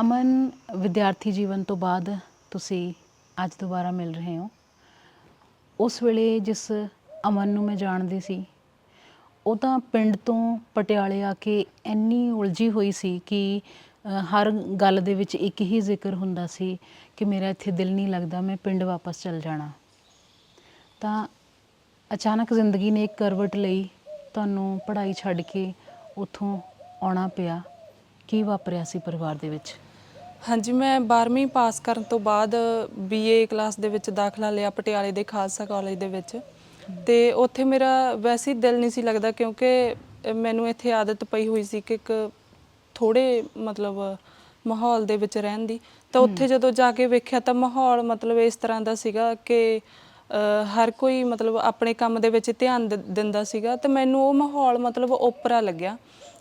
ਅਮਨ, ਵਿਦਿਆਰਥੀ ਜੀਵਨ ਤੋਂ ਬਾਅਦ ਤੁਸੀਂ ਅੱਜ ਦੁਬਾਰਾ ਮਿਲ ਰਹੇ ਹੋ। ਉਸ ਵੇਲੇ ਜਿਸ ਅਮਨ ਨੂੰ ਮੈਂ ਜਾਣਦੀ ਸੀ, ਉਹ ਤਾਂ ਪਿੰਡ ਤੋਂ ਪਟਿਆਲੇ ਆ ਕੇ ਇੰਨੀ ਉਲਝੀ ਹੋਈ ਸੀ ਕਿ ਹਰ ਗੱਲ ਦੇ ਵਿੱਚ ਇੱਕ ਹੀ ਜ਼ਿਕਰ ਹੁੰਦਾ ਸੀ ਕਿ ਮੇਰਾ ਇੱਥੇ ਦਿਲ ਨਹੀਂ ਲੱਗਦਾ ਮੈਂ ਪਿੰਡ ਵਾਪਸ ਚਲ ਜਾਣਾ। ਤਾਂ ਅਚਾਨਕ ਜ਼ਿੰਦਗੀ ਨੇ ਇੱਕ ਕਰਵਟ ਲਈ ਤੁਹਾਨੂੰ ਪੜ੍ਹਾਈ ਛੱਡ ਕੇ ਉੱਥੋਂ ਆਉਣਾ ਪਿਆ। ਕੀ ਵਾਪਰਿਆ ਸੀ ਪਰਿਵਾਰ ਦੇ ਵਿੱਚ? ਹਾਂਜੀ ਮੈਂ 12ਵੀਂ ਪਾਸ ਕਰਨ ਤੋਂ ਬਾਅਦ ਬੀਏ ਕਲਾਸ ਦੇ ਵਿੱਚ ਦਾਖਲਾ ਲਿਆ ਪਟਿਆਲੇ ਦੇ ਖਾਲਸਾ ਕਾਲਜ ਦੇ ਵਿੱਚ। ਤੇ ਉੱਥੇ ਮੇਰਾ ਵੈਸੇ ਹੀ ਦਿਲ ਨਹੀਂ ਸੀ ਲੱਗਦਾ ਕਿਉਂਕਿ ਮੈਨੂੰ ਇੱਥੇ ਆਦਤ ਪਈ ਹੋਈ ਸੀ ਕਿ ਇੱਕ ਥੋੜੇ ਮਤਲਬ ਮਾਹੌਲ ਦੇ ਵਿੱਚ ਰਹਿਣ ਦੀ। ਤਾਂ ਉੱਥੇ ਜਦੋਂ ਜਾ ਕੇ ਵੇਖਿਆ ਤਾਂ ਮਾਹੌਲ ਮਤਲਬ ਇਸ ਤਰ੍ਹਾਂ ਦਾ ਸੀਗਾ ਕਿ ਹਰ ਕੋਈ ਮਤਲਬ ਆਪਣੇ ਕੰਮ ਦੇ ਵਿੱਚ ਧਿਆਨ ਦਿੰਦਾ ਸੀਗਾ। ਤੇ ਮੈਨੂੰ ਉਹ ਮਾਹੌਲ ਮਤਲਬ ਓਪਰਾ ਲੱਗਿਆ।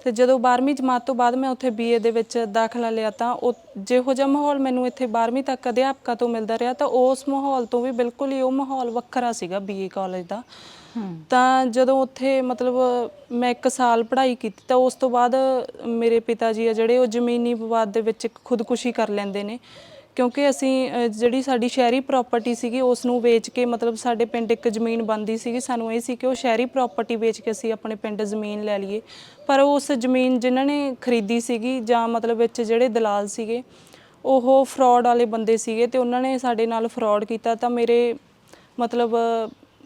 ਤੇ ਜਦੋਂ 12ਵੀਂ ਜਮਾਤ ਤੋਂ ਬਾਅਦ ਮੈਂ ਉੱਥੇ ਬੀਏ ਦੇ ਵਿੱਚ ਦਾਖਲਾ ਲਿਆ ਤਾਂ ਉਹ ਜਿਹੋ ਜਿਹਾ ਮਾਹੌਲ ਮੈਨੂੰ ਇੱਥੇ 12ਵੀਂ ਤੱਕ ਅਧਿਆਪਕਾਂ ਤੋਂ ਮਿਲਦਾ ਰਿਹਾ ਤਾਂ ਉਸ ਮਾਹੌਲ ਤੋਂ ਵੀ ਬਿਲਕੁਲ ਹੀ ਉਹ ਮਾਹੌਲ ਵੱਖਰਾ ਸੀਗਾ ਬੀਏ ਕਾਲਜ ਦਾ। ਤਾਂ ਜਦੋਂ ਉੱਥੇ ਮਤਲਬ ਮੈਂ 1 ਸਾਲ ਪੜ੍ਹਾਈ ਕੀਤੀ ਤਾਂ ਉਸ ਤੋਂ ਬਾਅਦ ਮੇਰੇ ਪਿਤਾ ਜੀ ਆ ਜਿਹੜੇ ਉਹ ਜ਼ਮੀਨੀ ਵਿਵਾਦ ਦੇ ਵਿੱਚ ਖੁਦਕੁਸ਼ੀ ਕਰ ਲੈਂਦੇ ਨੇ। ਕਿਉਂਕਿ ਅਸੀਂ ਅ, ਜਿਹੜੀ ਸਾਡੀ ਸ਼ਹਿਰੀ ਪ੍ਰਾਪਰਟੀ ਸੀਗੀ ਉਸ ਨੂੰ ਵੇਚ ਕੇ ਮਤਲਬ ਸਾਡੇ ਪਿੰਡ ਇੱਕ ਜ਼ਮੀਨ ਬੰਦੀ ਸੀਗੀ ਸਾਨੂੰ ਇਹ ਸੀ ਕਿ ਉਹ ਸ਼ਹਿਰੀ ਪ੍ਰਾਪਰਟੀ ਵੇਚ ਕੇ ਅਸੀਂ ਆਪਣੇ ਪਿੰਡ ਜ਼ਮੀਨ ਲੈ ਲਈਏ। ਪਰ ਉਸ ਜ਼ਮੀਨ ਜਿਨ੍ਹਾਂ ਨੇ ਖਰੀਦੀ ਸੀਗੀ ਜਾਂ ਮਤਲਬ ਵਿੱਚ ਜਿਹੜੇ ਦਲਾਲ ਸੀਗੇ ਉਹ ਫਰਾਡ ਵਾਲੇ ਬੰਦੇ ਸੀਗੇ ਤੇ ਉਹਨਾਂ ਨੇ ਸਾਡੇ ਨਾਲ ਫਰਾਡ ਕੀਤਾ ਤਾਂ ਮੇਰੇ ਮਤਲਬ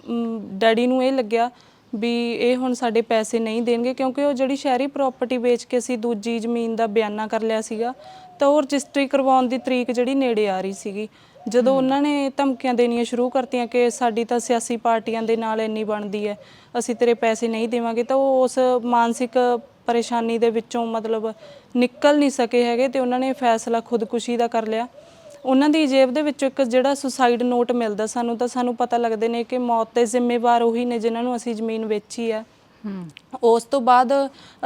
ਮ, ਡੈਡੀ ਨੂੰ ਇਹ ਲੱਗਿਆ ਵੀ ਇਹ ਹੁਣ ਸਾਡੇ ਪੈਸੇ ਨਹੀਂ ਦੇਣਗੇ ਕਿਉਂਕਿ ਉਹ ਜਿਹੜੀ ਸ਼ਹਿਰੀ ਪ੍ਰਾਪਰਟੀ ਵੇਚ ਕੇ ਅਸੀਂ ਦੂਜੀ ਜ਼ਮੀਨ ਦਾ ਬਿਆਨਾ ਕਰ ਲਿਆ ਸੀਗਾ ਤਾਂ ਉਹ ਰਜਿਸਟਰੀ ਕਰਵਾਉਣ ਦੀ ਤਰੀਕ ਜਿਹੜੀ ਨੇੜੇ ਆ ਰਹੀ ਸੀਗੀ। ਜਦੋਂ ਉਹਨਾਂ ਨੇ ਧਮਕੀਆਂ ਦੇਣੀਆਂ ਸ਼ੁਰੂ ਕਰਤੀਆਂ ਕਿ ਸਾਡੀ ਤਾਂ ਸਿਆਸੀ ਪਾਰਟੀਆਂ ਦੇ ਨਾਲ ਇੰਨੀ ਬਣਦੀ ਹੈ, ਅਸੀਂ ਤੇਰੇ ਪੈਸੇ ਨਹੀਂ ਦੇਵਾਂਗੇ, ਤਾਂ ਉਹ ਉਸ ਮਾਨਸਿਕ ਪਰੇਸ਼ਾਨੀ ਦੇ ਵਿੱਚੋਂ ਮਤਲਬ ਨਿਕਲ ਨਹੀਂ ਸਕੇ ਹੈਗੇ ਤੇ ਉਹਨਾਂ ਨੇ ਫੈਸਲਾ ਖੁਦਕੁਸ਼ੀ ਦਾ ਕਰ ਲਿਆ। ਉਹਨਾਂ ਦੀ ਜੇਬ ਦੇ ਵਿੱਚੋਂ ਇੱਕ ਜਿਹੜਾ ਸੁਸਾਈਡ ਨੋਟ ਮਿਲਦਾ ਸਾਨੂੰ, ਤਾਂ ਸਾਨੂੰ ਪਤਾ ਲੱਗਦੇ ਨੇ ਕਿ ਮੌਤ ਦੇ ਜ਼ਿੰਮੇਵਾਰ ਉਹੀ ਨੇ ਜਿਨ੍ਹਾਂ ਨੂੰ ਅਸੀਂ ਜ਼ਮੀਨ ਵੇਚੀ ਹੈ। ਉਸ ਤੋਂ ਬਾਅਦ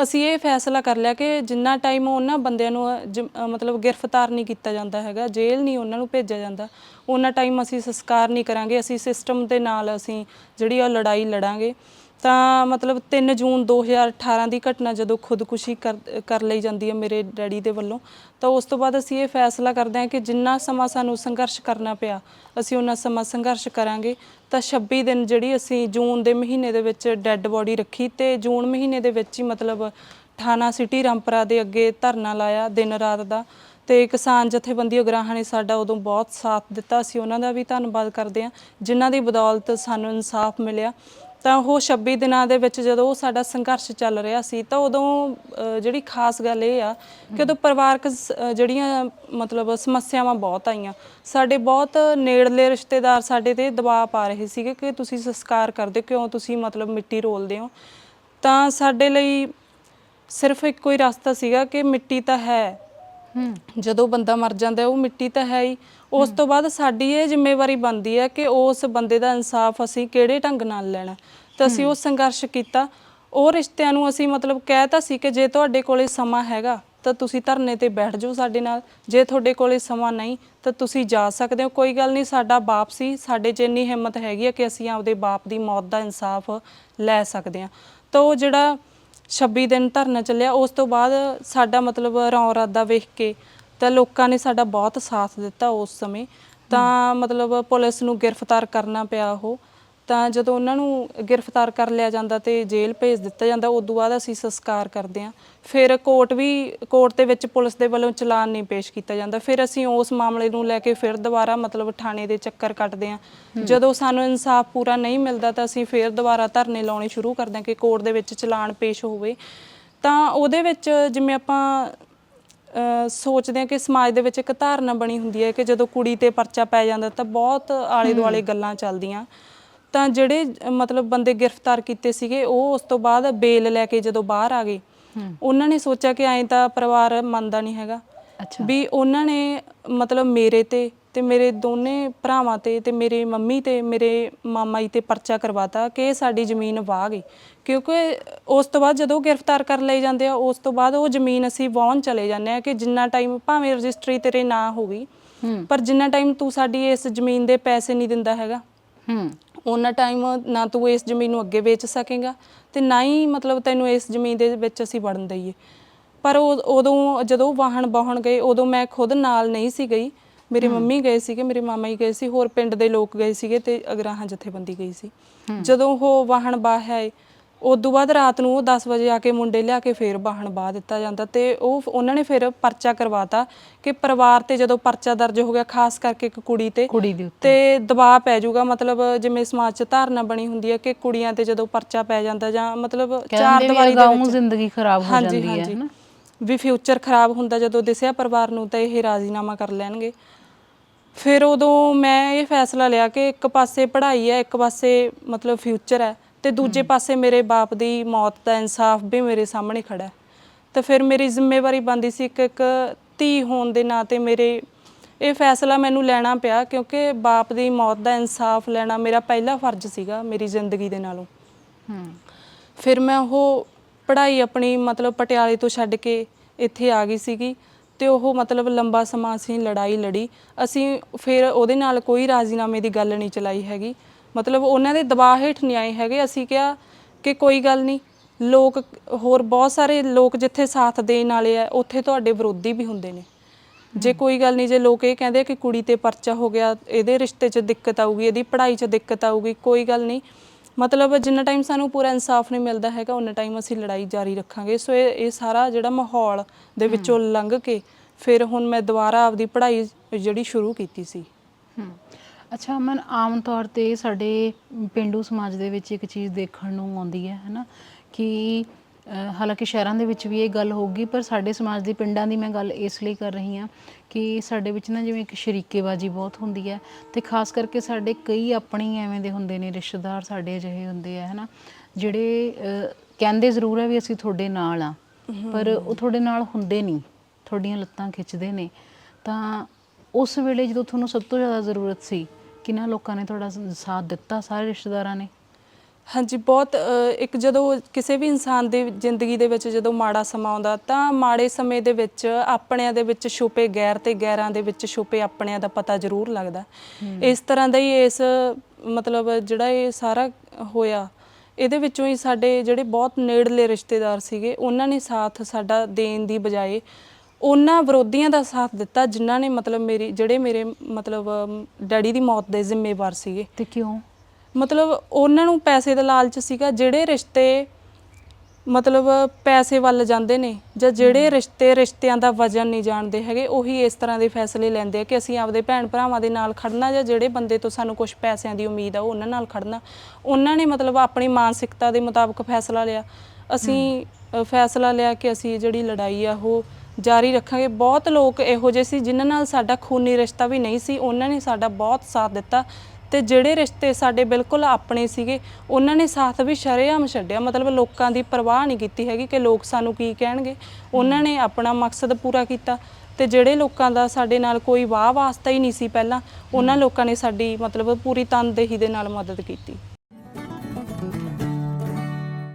ਅਸੀਂ ਇਹ ਫੈਸਲਾ ਕਰ ਲਿਆ ਕਿ ਜਿੰਨਾ ਟਾਈਮ ਉਹਨਾਂ ਬੰਦਿਆਂ ਨੂੰ ਜ- ਅ, ਮਤਲਬ ਗ੍ਰਿਫਤਾਰ ਨਹੀਂ ਕੀਤਾ ਜਾਂਦਾ ਹੈਗਾ ਜੇਲ੍ਹ ਨਹੀਂ ਉਹਨਾਂ ਨੂੰ ਭੇਜਿਆ ਜਾਂਦਾ ਉਹਨਾਂ ਟਾਈਮ ਅਸੀਂ ਸੰਸਕਾਰ ਨਹੀਂ ਕਰਾਂਗੇ ਅਸੀਂ ਸਿਸਟਮ ਦੇ ਨਾਲ ਅਸੀਂ ਜਿਹੜੀ ਆ ਲੜਾਈ ਲੜਾਂਗੇ। ਤਾਂ ਮਤਲਬ 3 ਜੂਨ 2018 ਦੀ ਘਟਨਾ ਜਦੋਂ ਖੁਦਕੁਸ਼ੀ ਕਰ ਕਰ ਲਈ ਜਾਂਦੀ ਹੈ ਮੇਰੇ ਡੈਡੀ ਦੇ ਵੱਲੋਂ, ਤਾਂ ਉਸ ਤੋਂ ਬਾਅਦ ਅਸੀਂ ਇਹ ਫੈਸਲਾ ਕਰਦੇ ਹਾਂ ਕਿ ਜਿੰਨਾ ਸਮਾਂ ਸਾਨੂੰ ਸੰਘਰਸ਼ ਕਰਨਾ ਪਿਆ, ਅਸੀਂ ਉਹਨਾਂ ਸਮਾਂ ਸੰਘਰਸ਼ ਕਰਾਂਗੇ। ਤਾਂ 26 ਦਿਨ ਜਿਹੜੀ ਅਸੀਂ ਜੂਨ ਦੇ ਮਹੀਨੇ ਦੇ ਵਿੱਚ ਡੈੱਡ ਬੋਡੀ ਰੱਖੀ ਤੇ ਜੂਨ ਮਹੀਨੇ ਦੇ ਵਿੱਚ ਹੀ ਮਤਲਬ ਥਾਣਾ ਸਿਟੀ ਰਾਮਪਰਾ ਦੇ ਅੱਗੇ ਧਰਨਾ ਲਾਇਆ ਦਿਨ ਰਾਤ ਦਾ। ਤੇ ਕਿਸਾਨ ਜਥੇਬੰਦੀ ਉਗਰਾਹਾਂ ਨੇ ਸਾਡਾ ਉਦੋਂ ਬਹੁਤ ਸਾਥ ਦਿੱਤਾ, ਅਸੀਂ ਉਹਨਾਂ ਦਾ ਵੀ ਧੰਨਵਾਦ ਕਰਦੇ ਹਾਂ, ਜਿਨ੍ਹਾਂ ਦੀ ਬਦੌਲਤ ਸਾਨੂੰ ਇਨਸਾਫ ਮਿਲਿਆ। ਤਾਂ ਉਹ 26 ਦਿਨਾਂ ਦੇ ਵਿੱਚ ਜਦੋਂ ਉਹ ਸਾਡਾ ਸੰਘਰਸ਼ ਚੱਲ ਰਿਹਾ ਸੀ ਤਾਂ ਉਦੋਂ ਅ, ਜਿਹੜੀ ਖਾਸ ਗੱਲ ਇਹ ਆ ਕਿ ਉਦੋਂ ਪਰਿਵਾਰਕ ਸ- ਅ, ਜਿਹੜੀਆਂ ਮਤਲਬ ਸਮੱਸਿਆਵਾਂ ਬਹੁਤ ਆਈਆਂ। ਸਾਡੇ ਬਹੁਤ ਨੇੜਲੇ ਰਿਸ਼ਤੇਦਾਰ ਸਾਡੇ ਤੇ ਦਬਾਅ ਪਾ ਰਹੇ ਸੀਗੇ ਕਿ ਤੁਸੀਂ ਸੰਸਕਾਰ ਕਰਦੇ ਕਿਉਂ ਤੁਸੀਂ ਮਤਲਬ ਮਿੱਟੀ ਰੋਲਦੇ ਹੋ। ਤਾਂ ਸਾਡੇ ਲਈ ਸਿਰਫ ਇੱਕੋ ਹੀ ਰਸਤਾ ਸੀਗਾ ਕਿ ਮਿੱਟੀ ਤਾਂ ਹੈ ਜਦੋਂ ਬੰਦਾ ਮਰ ਜਾਂਦਾ ਉਹ ਮਿੱਟੀ ਤਾਂ ਹੈ ਹੀ। ਉਸ ਤੋਂ ਬਾਅਦ ਸਾਡੀ ਇਹ ਜ਼ਿੰਮੇਵਾਰੀ ਬਣਦੀ ਹੈ ਕਿ ਉਸ ਬੰਦੇ ਦਾ ਇਨਸਾਫ ਅਸੀਂ ਕਿਹੜੇ ਢੰਗ ਨਾਲ ਲੈਣਾ ਤਾਂ ਅਸੀਂ ਉਹ ਸੰਘਰਸ਼ ਕੀਤਾ। ਉਹ ਰਿਸ਼ਤਿਆਂ ਨੂੰ ਅਸੀਂ ਮਤਲਬ ਕਹਿਤਾ ਸੀ ਕਿ ਜੇ ਤੁਹਾਡੇ ਕੋਲੇ ਸਮਾਂ ਹੈਗਾ ਤਾਂ ਤੁਸੀਂ ਧਰਨੇ ਤੇ ਬੈਠ ਜਾਓ ਸਾਡੇ ਨਾਲ। ਜੇ ਤੁਹਾਡੇ ਕੋਲੇ ਸਮਾਂ ਨਹੀਂ ਤਾਂ ਤੁਸੀਂ ਜਾ ਸਕਦੇ ਹੋ। ਕੋਈ ਗੱਲ ਨਹੀਂ ਸਾਡਾ ਬਾਪ ਸੀ। ਸਾਡੇ 'ਚ ਇੰਨੀ ਹਿੰਮਤ ਹੈਗੀ ਹੈ ਕਿ ਅਸੀਂ ਆਪਦੇ ਬਾਪ ਦੀ ਮੌਤ ਦਾ ਇਨਸਾਫ ਲੈ ਸਕਦੇ ਹਾਂ। ਤਾਂ ਉਹ ਜਿਹੜਾ 26 ਦਿਨ ਧਰਨਾ ਚੱਲਿਆ। ਉਸ ਤੋਂ ਬਾਅਦ ਸਾਡਾ ਮਤਲਬ ਰੌਂ ਰਾਦਾ ਵੇਖ ਕੇ ਤਾਂ ਲੋਕਾਂ ਨੇ ਸਾਡਾ ਬਹੁਤ ਸਾਥ ਦਿੱਤਾ ਉਸ ਸਮੇਂ। ਤਾਂ ਮਤਲਬ ਪੁਲਿਸ ਨੂੰ ਗ੍ਰਿਫਤਾਰ ਕਰਨਾ ਪਿਆ ਉਹ। ਤਾਂ ਜਦੋਂ ਉਹਨਾਂ ਨੂੰ ਗ੍ਰਿਫਤਾਰ ਕਰ ਲਿਆ ਜਾਂਦਾ ਤੇ ਜੇਲ੍ਹ ਭੇਜ ਦਿੱਤਾ ਜਾਂਦਾ ਉਸ ਤੋਂ ਬਾਅਦ ਅਸੀਂ ਸੰਸਕਾਰ ਕਰਦੇ ਹਾਂ। ਫਿਰ ਕੋਰਟ ਵੀ ਕੋਰਟ ਦੇ ਵਿੱਚ ਪੁਲਿਸ ਦੇ ਵੱਲੋਂ ਚਲਾਨ ਨਹੀਂ ਪੇਸ਼ ਕੀਤਾ ਜਾਂਦਾ। ਫਿਰ ਅਸੀਂ ਉਸ ਮਾਮਲੇ ਨੂੰ ਲੈ ਕੇ ਫਿਰ ਦੁਬਾਰਾ ਮਤਲਬ ਥਾਣੇ ਦੇ ਚੱਕਰ ਕੱਟਦੇ ਹਾਂ। ਜਦੋਂ ਸਾਨੂੰ ਇਨਸਾਫ ਪੂਰਾ ਨਹੀਂ ਮਿਲਦਾ ਤਾਂ ਅਸੀਂ ਫਿਰ ਦੁਬਾਰਾ ਧਰਨੇ ਲਾਉਣੇ ਸ਼ੁਰੂ ਕਰਦੇ ਹਾਂ ਕਿ ਕੋਰਟ ਦੇ ਵਿੱਚ ਚਲਾਨ ਪੇਸ਼ ਹੋਵੇ। ਤਾਂ ਉਹਦੇ ਵਿੱਚ ਜਿਵੇਂ ਆਪਾਂ ਸੋਚਦੇ ਹਾਂ ਕਿ ਸਮਾਜ ਦੇ ਵਿੱਚ ਇੱਕ ਧਾਰਨਾ ਬਣੀ ਹੁੰਦੀ ਹੈ ਕਿ ਜਦੋਂ ਕੁੜੀ ਤੇ ਪਰਚਾ ਪੈ ਜਾਂਦਾ ਤਾਂ ਬਹੁਤ ਆਲੇ ਦੁਆਲੇ ਗੱਲਾਂ ਚੱਲਦੀਆਂ। ਤਾਂ ਜਿਹੜੇ ਮਤਲਬ ਬੰਦੇ ਗ੍ਰਿਫਤਾਰ ਕੀਤੇ ਸੀਗੇ ਉਹ ਉਸ ਤੋਂ ਬਾਅਦ ਬੇਲ ਲੈ ਕੇ ਜਦੋਂ ਬਾਹਰ ਆ ਗਏ। ਉਹਨਾਂ ਨੇ ਸੋਚਿਆ ਕਿ ਐਂ ਤਾਂ ਪਰਿਵਾਰ ਮੰਨਦਾ ਨਹੀਂ ਹੈਗਾ। ਵੀ ਉਹਨਾਂ ਨੇ ਮਤਲਬ ਮੇਰੇ ਤੇ ਤੇ ਮੇਰੇ ਦੋਨੇ ਭਰਾਵਾਂ ਤੇ ਤੇ ਮੇਰੇ ਮੰਮੀ ਤੇ ਮੇਰੇ ਮਾਮਾ ਜੀ ਤੇ ਪਰਚਾ ਕਰਵਾਤਾ ਕਿ ਸਾਡੀ ਜ਼ਮੀਨ ਵਾਹ ਗਈ। ਕਿਉਂਕਿ ਉਸ ਤੋਂ ਬਾਅਦ ਜਦੋਂ ਗ੍ਰਿਫਤਾਰ ਕਰ ਲਏ ਜਾਂਦੇ ਆ ਉਸ ਤੋਂ ਬਾਅਦ ਉਹ ਜ਼ਮੀਨ ਅਸੀਂ ਵਾਹਣ ਚਲੇ ਜਾਂਦੇ ਆ ਕਿ ਜਿੰਨਾ ਟਾਈਮ ਭਾਵੇਂ ਰਜਿਸਟਰੀ ਤੇਰੇ ਨਾਂ ਹੋ ਗਈ ਹੂੰ। ਪਰ ਜਿੰਨਾ ਟਾਈਮ ਤੂੰ ਸਾਡੀ ਇਸ ਜ਼ਮੀਨ ਦੇ ਪੈਸੇ ਨਹੀਂ ਦਿੰਦਾ ਹੈਗਾ। ਹੂੰ। ਉਹਨਾਂ ਟਾਈਮ ਨਾ ਤੂੰ ਇਸ ਜ਼ਮੀਨ ਨੂੰ ਅੱਗੇ ਵੇਚ ਸਕੇਗਾ ਤੇ ਨਾ ਹੀ ਮਤਲਬ ਤੈਨੂੰ ਇਸ ਜ਼ਮੀਨ ਦੇ ਵਿੱਚ ਅਸੀਂ ਵੜਨ ਦਈਏ। ਪਰ ਉਹ- ਉਦੋਂ ਜਦੋਂ ਵਾਹਣ ਵਾਹਣ ਗਏ ਉਦੋਂ ਮੈਂ ਖੁਦ ਨਾਲ ਨਹੀਂ ਸੀ ਗਈ। ਮੇਰੀ ਮੰਮੀ ਗਏ ਸੀਗੇ ਮੇਰੇ ਮਾਮਾ ਹੀ ਗਏ ਸੀ ਹੋਰ ਪਿੰਡ ਦੇ ਲੋਕ ਗਏ ਸੀਗੇ ਤੇ ਅਗਰਾਹਾਂ ਜਥੇਬੰਦੀ ਗਈ ਸੀ। ਜਦੋਂ ਉਹ ਵਾਹਣ ਬਾਹ ਆਏ ਉਦੋਂ ਬਾਅਦ ਰਾਤ ਨੂੰ ਉਹ 10 ਵਜੇ ਆ ਕੇ ਮੁੰਡੇ ਲਿਆ ਕੇ ਫੇਰ ਵਾਹਣ ਬਾਹ ਦਿੱਤਾ ਜਾਂਦਾ ਤੇ ਉਹ ਉਹਨਾਂ ਨੇ ਫਿਰ ਪਰਚਾ ਕਰਵਾਤਾ ਕਿ ਪਰਿਵਾਰ ਤੇ ਜਦੋਂ ਪਰਚਾ ਦਰਜ ਹੋ ਗਿਆ ਖਾਸ ਕਰਕੇ ਇੱਕ ਕੁੜੀ ਤੇ ਕੁੜੀ ਦੇ ਉੱਤੇ। ਤੇ ਦਬਾਅ ਪੈ ਜਾਊਗਾ ਮਤਲਬ ਜਿਵੇਂ ਸਮਾਜ 'ਚ ਧਾਰਨਾ ਬਣੀ ਹੁੰਦੀ ਹੈ ਕਿ ਕੁੜੀਆਂ ਤੇ ਜਦੋਂ ਪਰਚਾ ਪੈ ਜਾਂਦਾ ਜਾਂ ਮਤਲਬ ਚਾਰ ਦੀਵਾਰੀ ਦੇ ਵਿੱਚ ਜ਼ਿੰਦਗੀ ਖਰਾਬ ਹੋ ਜਾਂਦੀ ਹੈ ਹਾਂਜੀ। ਹਨਾ? ਵੀ ਫਿਊਚਰ ਖਰਾਬ ਹੁੰਦਾ ਜਦੋਂ ਦਿਸਿਆ ਪਰਿਵਾਰ ਨੂੰ ਤਾਂ ਇਹ ਰਾਜ਼ੀਨਾਮਾ ਕਰ ਲੈਣਗੇ। ਫਿਰ ਉਦੋਂ ਮੈਂ ਇਹ ਫੈਸਲਾ ਲਿਆ ਕਿ ਇੱਕ ਪਾਸੇ ਪੜ੍ਹਾਈ ਹੈ ਇੱਕ ਪਾਸੇ ਮਤਲਬ ਫਿਊਚਰ ਹੈ। ਤੇ ਦੂਜੇ ਪਾਸੇ ਮੇਰੇ ਬਾਪ ਦੀ ਮੌਤ ਦਾ ਇਨਸਾਫ ਵੀ ਮੇਰੇ ਸਾਹਮਣੇ ਖੜਾ ਹੈ। ਤੇ ਫਿਰ ਮੇਰੀ ਜ਼ਿੰਮੇਵਾਰੀ ਬਣਦੀ ਸੀ ਇੱਕ ਇੱਕ ਧੀ ਹੋਣ ਦੇ ਨਾਤੇ ਮੇਰੇ ਇਹ ਫੈਸਲਾ ਮੈਨੂੰ ਲੈਣਾ ਪਿਆ ਕਿਉਂਕਿ ਬਾਪ ਦੀ ਮੌਤ ਦਾ ਇਨਸਾਫ ਲੈਣਾ ਮੇਰਾ ਪਹਿਲਾ ਫਰਜ਼ ਸੀਗਾ ਮੇਰੀ ਜ਼ਿੰਦਗੀ ਦੇ ਨਾਲੋਂ। ਹੂੰ। ਫਿਰ ਮੈਂ ਉਹ ਪੜ੍ਹਾਈ ਆਪਣੀ ਮਤਲਬ ਪਟਿਆਲੇ ਤੋਂ ਛੱਡ ਕੇ ਇੱਥੇ ਆ ਗਈ ਸੀਗੀ ਤੇ ਉਹ ਮਤਲਬ ਲੰਬਾ ਸਮਾਂ ਅਸੀਂ ਲੜਾਈ ਲੜੀ। ਅਸੀਂ ਫਿਰ ਉਹਦੇ ਨਾਲ ਕੋਈ ਰਾਜ਼ੀਨਾਮੇ ਦੀ ਗੱਲ ਨਹੀਂ ਚਲਾਈ ਹੈਗੀ। ਮਤਲਬ ਉਹਨਾਂ ਦੇ ਦਬਾਅ ਹੇਠ ਨਹੀਂ ਆਏ ਹੈਗੇ। ਅਸੀਂ ਕਿਹਾ ਕਿ ਕੋਈ ਗੱਲ ਨਹੀਂ ਲੋਕ ਹੋਰ ਬਹੁਤ ਸਾਰੇ ਲੋਕ ਜਿੱਥੇ ਸਾਥ ਦੇਣ ਵਾਲੇ ਆ ਉੱਥੇ ਤੁਹਾਡੇ ਵਿਰੋਧੀ ਵੀ ਹੁੰਦੇ ਨੇ। ਜੇ ਕੋਈ ਗੱਲ ਨਹੀਂ ਜੇ ਲੋਕ ਇਹ ਕਹਿੰਦੇ ਕਿ ਕੁੜੀ ਤੇ ਪਰਚਾ ਹੋ ਗਿਆ ਇਹਦੇ ਰਿਸ਼ਤੇ 'ਚ ਦਿੱਕਤ ਆਊਗੀ ਇਹਦੀ ਪੜ੍ਹਾਈ 'ਚ ਦਿੱਕਤ ਆਊਗੀ ਕੋਈ ਗੱਲ ਨਹੀਂ। ਮਤਲਬ ਜਿੰਨਾ ਟਾਈਮ ਸਾਨੂੰ ਪੂਰਾ ਇਨਸਾਫ ਨਹੀਂ ਮਿਲਦਾ ਹੈਗਾ ਉਹਨਾਂ ਟਾਈਮ ਅਸੀਂ ਲੜਾਈ ਜਾਰੀ ਰੱਖਾਂਗੇ। ਸੋ ਇਹ ਇਹ ਸਾਰਾ ਜਿਹੜਾ ਮਾਹੌਲ ਦੇ ਵਿੱਚੋਂ ਲੰਘ ਕੇ ਫਿਰ ਹੁਣ ਮੈਂ ਦੁਬਾਰਾ ਆਪਦੀ ਪੜ੍ਹਾਈ ਜਿਹੜੀ ਸ਼ੁਰੂ ਕੀਤੀ ਸੀ। ਅੱਛਾ ਮਨ ਆਮ ਤੌਰ ਤੇ ਸਾਡੇ ਪਿੰਡੂ ਸਮਾਜ ਦੇ ਵਿੱਚ ਇੱਕ ਚੀਜ਼ ਦੇਖਣ ਨੂੰ ਆਉਂਦੀ ਹੈ ਹਨਾ? ਕਿ ਹਾਲਾਂਕਿ ਸ਼ਹਿਰਾਂ ਦੇ ਵਿੱਚ ਵੀ ਇਹ ਗੱਲ ਹੋਊਗੀ ਪਰ ਸਾਡੇ ਸਮਾਜ ਦੇ ਪਿੰਡਾਂ ਦੀ ਮੈਂ ਗੱਲ ਇਸ ਲਈ ਕਰ ਰਹੀ ਹਾਂ ਕਿ ਸਾਡੇ ਵਿੱਚ ਨਾ ਜਿਵੇਂ ਇੱਕ ਸ਼ਰੀਕੇਬਾਜ਼ੀ ਬਹੁਤ ਹੁੰਦੀ ਹੈ ਤੇ ਖਾਸ ਕਰਕੇ ਸਾਡੇ ਕਈ ਆਪਣੇ ਹੀ ਐਵੇਂ ਦੇ ਹੁੰਦੇ ਨੇ ਰਿਸ਼ਤੇਦਾਰ ਸਾਡੇ ਅਜਿਹੇ ਹੁੰਦੇ ਆ ਹਨਾ? ਜਿਹੜੇ ਕਹਿੰਦੇ ਜ਼ਰੂਰ ਹੈ ਵੀ ਅਸੀਂ ਤੁਹਾਡੇ ਨਾਲ ਆ ਪਰ ਉਹ ਤੁਹਾਡੇ ਨਾਲ ਹੁੰਦੇ ਨਹੀਂ ਤੁਹਾਡੀਆਂ ਲੱਤਾਂ ਖਿੱਚਦੇ ਨੇ। ਤਾਂ ਉਸ ਵੇਲੇ ਜਦੋਂ ਤੁਹਾਨੂੰ ਸਭ ਤੋਂ ਜ਼ਿਆਦਾ ਜ਼ਰੂਰਤ ਸੀ ਕਿੰਨਾ ਲੋਕਾਂ ਨੇ ਤੁਹਾਡਾ ਸਾਥ ਦਿੱਤਾ ਸਾਰੇ ਰਿਸ਼ਤੇਦਾਰਾਂ ਨੇ? ਹਾਂਜੀ ਬਹੁਤ ਅ, ਇੱਕ ਜਦੋਂ ਕਿਸੇ ਵੀ ਇਨਸਾਨ ਦੀ ਜ਼ਿੰਦਗੀ ਦੇ ਵਿੱਚ ਜਦੋਂ ਮਾੜਾ ਸਮਾਂ ਆਉਂਦਾ ਤਾਂ ਮਾੜੇ ਸਮੇਂ ਦੇ ਵਿੱਚ ਆਪਣਿਆਂ ਦੇ ਵਿੱਚ ਛੁਪੇ ਗੈਰ ਤੇ ਗੈਰਾਂ ਦੇ ਵਿੱਚ ਛੁਪੇ ਆਪਣਿਆਂ ਦਾ ਪਤਾ ਜ਼ਰੂਰ ਲੱਗਦਾ। ਇਸ ਤਰ੍ਹਾਂ ਦਾ ਹੀ ਇਸ ਮਤਲਬ ਜਿਹੜਾ ਇਹ ਸਾਰਾ ਹੋਇਆ ਇਹਦੇ ਵਿੱਚੋਂ ਹੀ ਸਾਡੇ ਜਿਹੜੇ ਬਹੁਤ ਨੇੜਲੇ ਰਿਸ਼ਤੇਦਾਰ ਸੀਗੇ ਉਹਨਾਂ ਨੇ ਸਾਥ ਸਾਡਾ ਦੇਣ ਦੀ ਬਜਾਏ ਉਹਨਾਂ ਵਿਰੋਧੀਆਂ ਦਾ ਸਾਥ ਦਿੱਤਾ ਜਿਨ੍ਹਾਂ ਨੇ ਮਤਲਬ ਮੇਰੀ ਜਿਹੜੇ ਮੇਰੇ ਮਤਲਬ ਡੈਡੀ ਦੀ ਮੌਤ ਦੇ ਜ਼ਿੰਮੇਵਾਰ ਸੀਗੇ। ਤੇ ਕਿਉਂ? ਮਤਲਬ ਉਹਨਾਂ ਨੂੰ ਪੈਸੇ ਦਾ ਲਾਲਚ ਸੀਗਾ ਜਿਹੜੇ ਰਿਸ਼ਤੇ ਮਤਲਬ ਪੈਸੇ ਵੱਲ ਜਾਂਦੇ ਨੇ ਜਾਂ ਜਿਹੜੇ ਰਿਸ਼ਤੇ ਰਿਸ਼ਤਿਆਂ ਦਾ ਵਜਨ ਨਹੀਂ ਜਾਣਦੇ ਹੈਗੇ ਉਹੀ ਇਸ ਤਰ੍ਹਾਂ ਦੇ ਫੈਸਲੇ ਲੈਂਦੇ ਆ ਕਿ ਅਸੀਂ ਆਪਦੇ ਭੈਣ ਭਰਾਵਾਂ ਦੇ ਨਾਲ ਖੜਨਾ ਜਾਂ ਜਿਹੜੇ ਬੰਦੇ ਤੋਂ ਸਾਨੂੰ ਕੁਝ ਪੈਸਿਆਂ ਦੀ ਉਮੀਦ ਆ ਉਹ ਉਹਨਾਂ ਨਾਲ ਖੜਨਾ। ਉਹਨਾਂ ਨੇ ਮਤਲਬ ਆਪਣੀ ਮਾਨਸਿਕਤਾ ਦੇ ਮੁਤਾਬਕ ਫੈਸਲਾ ਲਿਆ। ਅਸੀਂ ਫੈਸਲਾ ਲਿਆ ਕਿ ਅਸੀਂ ਜਿਹੜੀ ਲੜਾਈ ਆ ਉਹ ਜਾਰੀ ਰੱਖਾਂਗੇ। ਬਹੁਤ ਲੋਕ ਇਹੋ ਜਿਹੇ ਸੀ ਜਿਨ੍ਹਾਂ ਨਾਲ ਸਾਡਾ ਖੂਨੀ ਰਿਸ਼ਤਾ ਵੀ ਨਹੀਂ ਸੀ। ਉਹਨਾਂ ਨੇ ਸਾਡਾ ਬਹੁਤ ਸਾਥ ਦਿੱਤਾ ਤੇ ਜਿਹੜੇ ਰਿਸ਼ਤੇ ਸਾਡੇ ਬਿਲਕੁਲ ਆਪਣੇ ਸੀਗੇ, ਉਹਨਾਂ ਨੇ ਸਾਥ ਵੀ ਸ਼ਰੇਆਮ ਛੱਡਿਆ। ਮਤਲਬ ਲੋਕਾਂ ਦੀ ਪਰਵਾਹ ਨਹੀਂ ਕੀਤੀ ਹੈਗੀ ਕਿ ਲੋਕ ਸਾਨੂੰ ਕੀ ਕਹਿਣਗੇ। ਉਹਨਾਂ ਨੇ ਆਪਣਾ ਮਕਸਦ ਪੂਰਾ ਕੀਤਾ ਤੇ ਜਿਹੜੇ ਲੋਕਾਂ ਦਾ ਸਾਡੇ ਨਾਲ ਕੋਈ ਵਾਹ ਵਾਸਤਾ ਹੀ ਨਹੀਂ ਸੀ ਪਹਿਲਾਂ, ਉਹਨਾਂ ਲੋਕਾਂ ਨੇ ਸਾਡੀ ਮਤਲਬ ਪੂਰੀ ਤਨਦੇਹੀ ਦੇ ਨਾਲ ਮਦਦ ਕੀਤੀ।